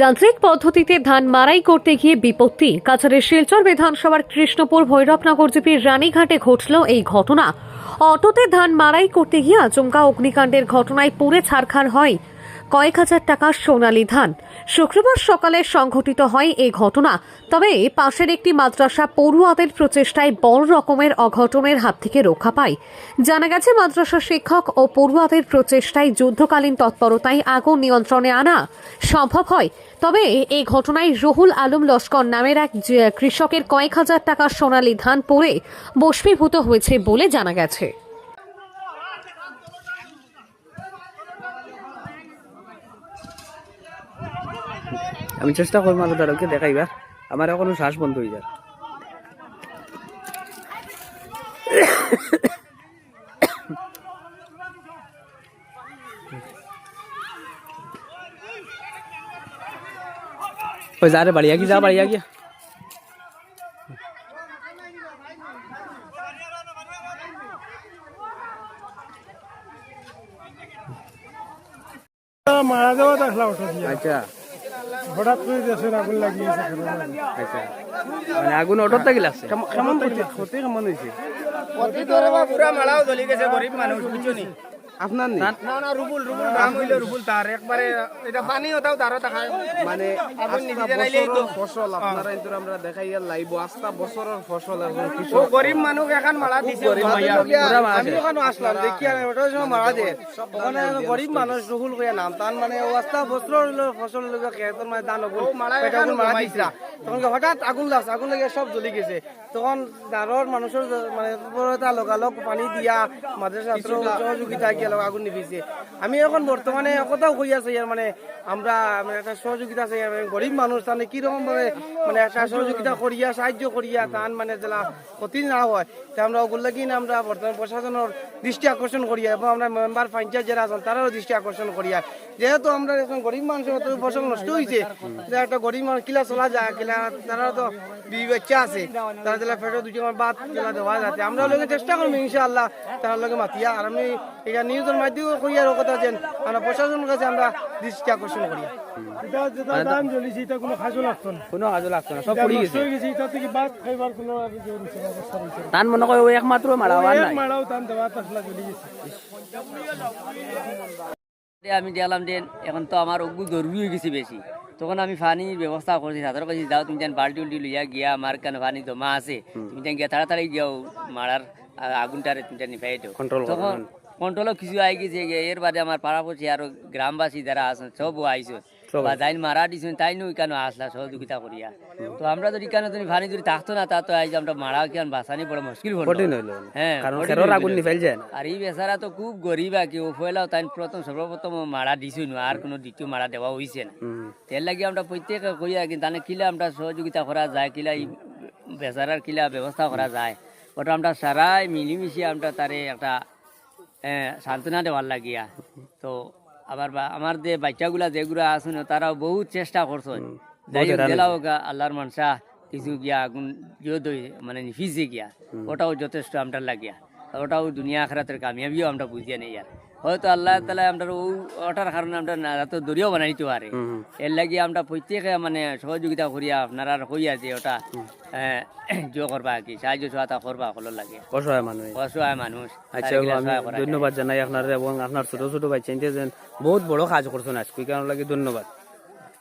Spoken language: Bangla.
যান্ত্রিক পদ্ধতিতে ধান মারাই করতে গিয়ে বিপত্তি। কাছাড়ের শিলচর বিধানসভার কৃষ্ণপুর ভৈরবনগর জিপির রানীঘাটে ঘটল এই ঘটনা। অটোতে ধান মারাই করতে গিয়ে আচমকা অগ্নিকাণ্ডের ঘটনায় পুড়ে ছারখার হয় কয়েক হাজার টাকা সোনালী ধান। শুক্রবার সকালে সংঘটিত হয় এই ঘটনা। তবে পাশের একটি মাদ্রাসা পড়ুয়াদের প্রচেষ্টায় বড় রকমের অঘটনের হাত থেকে রক্ষা পায়। জানা গেছে, মাদ্রাসা শিক্ষক ও পড়ুয়াদের প্রচেষ্টায় যুদ্ধকালীন তৎপরতায় আগুন নিয়ন্ত্রণে আনা সম্ভব হয়। তবে এই ঘটনায় রহুল আলম লস্কর নামের এক কৃষকের কয়েক হাজার টাকা সোনালী ধান পড়ে বস্মীভূত হয়েছে বলে জানা গেছে। আমি চেষ্টা করব আরও তাদেরকে দেখাইবার। আমার এখনও শ্বাস বন্ধ হয়ে যায়। ওই যা রে বাড়িয়া কি যা বাড়িয়া গিয়া মারা যাওয়া দেখলাম ওটা আচ্ছা। হঠাৎ করে দেশের আগুন লাগিয়েছে আচ্ছা। মানে আগুন অটোর থেকে লাগছে কেমন ক্ষতি কেমন হয়েছে? পুরা মালাও জ্বলি গেছে গরিব মানুষ বুঝছ নি? আপনার নেই? না না রুবুল রুবুল দাম হইল রুবুল তার। একবারে এটা পানি হতাও তারও টাকা মানে। ফসল আপনারা কিন্তু আমরা দেখাই লাইব আস্তা বছরের ফসল আর ও কৃষক গরিব মানুষ এখন মালা দিছে। মারা আমি ওখানে আসলাম দেখি আমি ওটার সময় মারা দে ওখানে গরিব মানুষ রহুল করে নাম। তার মানে অবস্থা বস্ত্র ফসল লগে খেতের মানে দান হব মারা এখন মারা ঘুমাইছে। তখন হঠাৎ আগুন লাগছে? আগুন লেগে সব জ্বলি গেছে। তখন দাঁড়র মানুষের মানে লগালগ পানি দিয়া মাদ্রাসা সহযোগিতা গিয়ে লগ আগুন নিভিছে। আমি এখন বর্তমানে কথাও কই আছে ইয়ার মানে আমরা মানে একটা সহযোগিতা আছে মানে গরিব মানুষ তাহলে কীরকম ভাবে মানে একটা সহযোগিতা করিয়া, সাহায্য করিয়া তান মানে যারা ক্ষতি না হয়, তা আমরা ওগুলো কি না আমরা বর্তমান প্রশাসনের দৃষ্টি আকর্ষণ করিয়া এবং আমরা মেম্বার পঞ্চায়েত যারা আছেন তারাও দৃষ্টি আকর্ষণ করিয়া। যেহেতু আমরা এখন গরিব মানুষের মতো ফসল নষ্ট হয়েছে যে একটা গরিব মানুষ কিলা চলা যায়, কিলা তারা তো বিবি বাচ্চা আছে, তারা যেটা ফেটে আমার বাদ যেটা দেওয়া যাতে আমরা লোকে চেষ্টা করব ইনশাআল্লাহ তার লগে মাতিয়া, আর আমি এটা নিউজের মাধ্যমে করিয়ার কথা যেন আমরা প্রশাসনের কাছে আমরা দৃষ্টি আকর্ষণ করিয়া এটা যেটা দাম জ্বলিছে এটা কোনো খাজো লাগতো না। কোনো কাজে লাগতো না সব পড়ে গেছে। না। তান মনে করে ওই একমাত্র মারা নাই। আমি দেখলাম যে এখন তো আমার অগ্নি জরুরি হয়ে গেছে বেশি। তখন আমি পানির ব্যবস্থা করছি তাদের কাছে যাও তুমি যেন বাল্টি উল্টি লইয়া গিয়া আমার কেন পানি জমা আছে তুমি যেন গিয়া তাড়াতাড়ি গিয়াও মারার আগুনটারে তুমি যেন নিভাই দাও। তখন কন্ট্রোলও কিছু আই গেছে এর বাদে আমার পাড়াপড়শি আরও গ্রামবাসী যারা আছেন সব। আইসো বা যাইন মারা দিছেন তাই নু কেন আসলা সহযোগিতা করিয়া? তো আমরা যদি কেন তুমি পানি যদি থাকতো না তা তো আইজ আমরা মারা কেন বাঁচানি বড় মুশকিল হলো। হ্যাঁ আর এই বেচারা তো খুব গরিব আর কি ও পয়লাও তাই প্রথম সর্বপ্রথম মারা দিছই না আর কোনো দ্বিতীয় মারা দেওয়া হয়েছে না। তেল লাগি আমরা প্রত্যেকে করি আর কি তাহলে কিলা আমরা সহযোগিতা করা যায় কিলা এই বেচারার কিলা ব্যবস্থা করা যায়? ওটা আমরা সারাই মিলিমিশে আমরা তারে একটা সান্ত্বনা দেওয়ার লাগিয়া। তো আবার আমার যে বাচ্চাগুলা যেগুলা না তারাও বহুত চেষ্টা করছেন যাই গেলাও আল্লাহর মানসা কিছু গিয়া আগুন জিও মানে নিফিজে গিয়া। ওটাও যথেষ্ট আমরা লাগিয়া। ওটাও দুনিয়া আখরাতের কামিয়াবিও আমরা বুঝিয়ে নেই আর হয়তো আল্লাহ তালা আমরা ও ওটার কারণে আমরা না তো দরিয়াও বানাইতে পারে। এর লাগি আমরা প্রত্যেকে মানে সহযোগিতা করিয়া আপনারা হই আছে ওটা জো করবা কি সাহায্য সহায়তা করবা হলো লাগে। অসহায় মানুষ। অসহায় মানুষ আচ্ছা। ধন্যবাদ জানাই আপনার এবং আপনার ছোট ছোট ভাই বাচ্চা বহুত বড় কাজ করছেন আজকে কেন লাগে ধন্যবাদ।